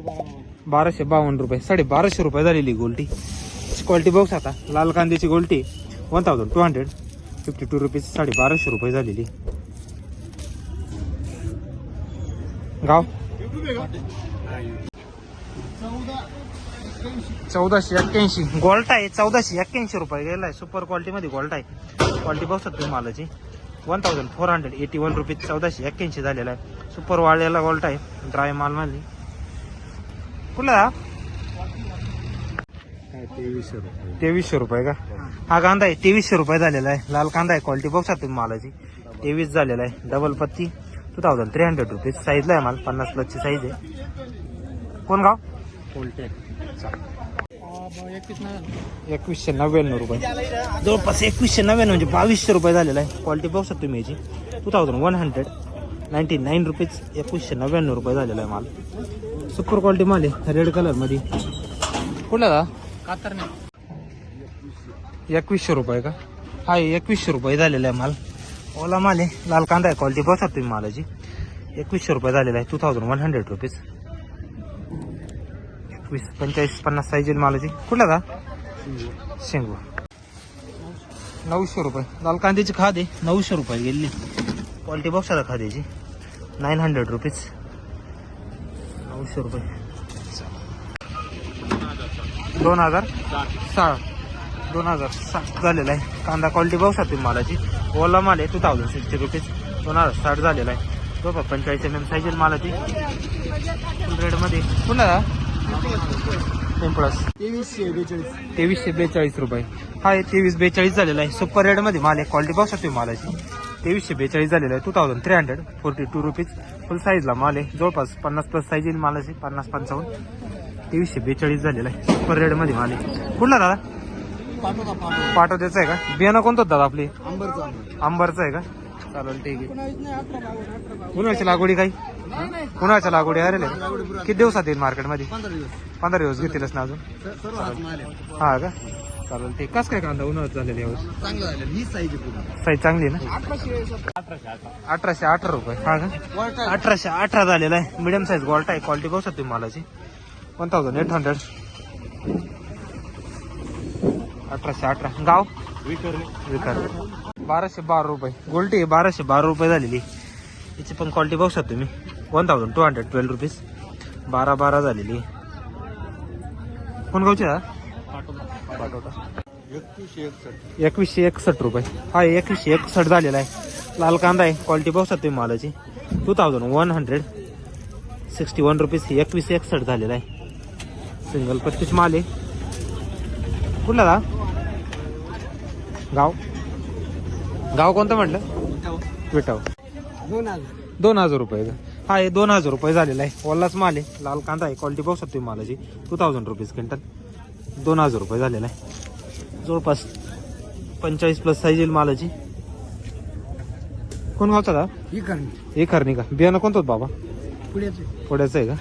बाराशे बावन्न रुपये. साडे बाराशे रुपये झालेली गोल्टी. क्वालिटी बॉक्स आता. लाल कांद्याची गोल्टी one thousand two hundred fifty two rupees साडे बाराशे रुपये झालेली. गाव? चौदाशे एक्क्याऐंशी. गोल्ट आहे चौदाशे एक्क्याऐंशी रुपये गेला आहे सुपर क्वालिटीमध्ये गोल्ट आहे. क्वालिटी बघतात तुम्ही मालाची. One thousand four hundred eighty one rupees चौदाशे एक्क्याऐंशी झालेला आहे. सुपर वाळलेला गोल्ट आहे. ड्राय माल कुठला? तेवीसशे रुपये. तेवीसशे रुपये का? हा कांदा आहे तेवीसशे रुपये झालेला आहे. लाल कांदा आहे क्वालिटी बघता तुम्ही मालाची. तेवीस झालेला आहे डबल पत्ती. Two thousand three hundred rupees साईजला आहे माल पन्नास प्लसची साईज आहे. कोण गाव? एकवीसशे नव्याण्णव रुपये. जवळपास एकवीसशे नव्याण्णव म्हणजे बावीसशे रुपये झालेला आहे. क्वालिटी बघू शकतो तुम्ही याची. Two thousand one hundred ninety nine rupees एकवीसशे नव्याण्णव रुपये झालेला आहे माल. सुपर क्वालिटी माल आहे रेड कलरमध्ये कुठला का कातर एकवीसशे रुपये का? हा एकवीसशे रुपये झालेला आहे माल. ओला माल आहे लाल कांदा आहे क्वालिटी बसा तुम्ही मालाची. एकवीसशे रुपये झालेला आहे two thousand one hundred rupees एकवीस पंचेचाळीस पन्नास साईज मालाची. कुठला का शेंगू नऊशे रुपये. लाल कांद्याची खाद आहे नऊशे रुपये गेली. क्वालिटी बॉक्स खाद्याची. Nine hundred rupees. नऊशे रुपये. दोन हजार सहा. दोन हजार साठ झालेला आहे. कांदा क्वालिटी बघू शकतो मालाची. ओला माल आहे टू थाउजंड सिक्स्टी रुपीज दोन हजार साठ झालेला आहे. बघा पंचेचाळीस एम एम साईज मालाची. रेडमध्ये पुन्हा पिंपळस तेवीसशे बेचाळीस. तेवीसशे बेचाळीस रुपये. हा तेवीस बेचाळीस झालेला आहे. सुपर रेडमध्ये माल आहे. क्वालिटी बघू शकतो मालाची. तेवीसशे बेचाळीस झालेला आहे. Two thousand three hundred forty two rupees full साईजला माल आहे. जवळपास पन्नास प्लस साईज येईल मालाची पन्नास पंचावन्न. तेवीसशे बेचाळीस झालेला आहे. सुपर रेडमध्ये माल आहे. कुठला दादा? पाठवता पाठवता पाठवतेचं आहे का? बियाणं कोणतं दादा आपली? आंबरचं आहे का? चालेल ठीक आहे. कुणाची लागवडी काही? कुणाच्या लागवडी? अरे किती दिवसात येईल मार्केटमध्ये पंधरा दिवस. पंधरा दिवस घेतीलच ना अजून. हा का? चालेल. ठीक कस काय कांदा? उन्हाळ्यात झालेली यावर चांगलं झालं ही साईज आहे पूर्ण. साईज चांगली आहे ना? अठराशे अठरा रुपये. हा का? वॉल्ट अठराशे अठरा झालेला आहे. मिडियम साईज गोल्ट आहे. क्वालिटी बघू शकतो मालाची. वन थाउजंड एट हंड्रेड अठराशे अठरा. गाव? विकार बाराशे बारा रुपये. गोल्टी बाराशे बारा रुपये झालेली. याची पण क्वालिटी बघू शकतो तुम्ही. One thousand two hundred twelve rupees बारा बारा झालेली. कोण गावची? हा? पाठवता. एकवीसशे एकसष्ट. रुपये. हा एकवीसशे एकसष्ट झालेला आहे. लाल कांदा आहे. क्वालिटी शकतो तुम्ही मालाची. Two thousand one hundred sixty one rupees एकवीसशे एकसष्ट झालेला आहे. सिंगल पस्तीस माल आहे. कुठला दा? गाव? गाव कोणतं म्हटलं? विटाव दोन हजार दोन हजार रुपये हा हे दोन हजार रुपये झालेला आहे. ओलाच माल आहे. लाल कांदा आहे. क्वालिटी बघू शकतो तुम्ही मालाची. Two thousand rupees quintal. दोन हजार रुपये झालेला आहे. जवळपास पंचेचाळीस प्लस साईज येईल मालाची. कोण गावचा का? करणी. खरणी का? बियाणं कोणतं होतं बाबा? पुढ्याचे आहे का?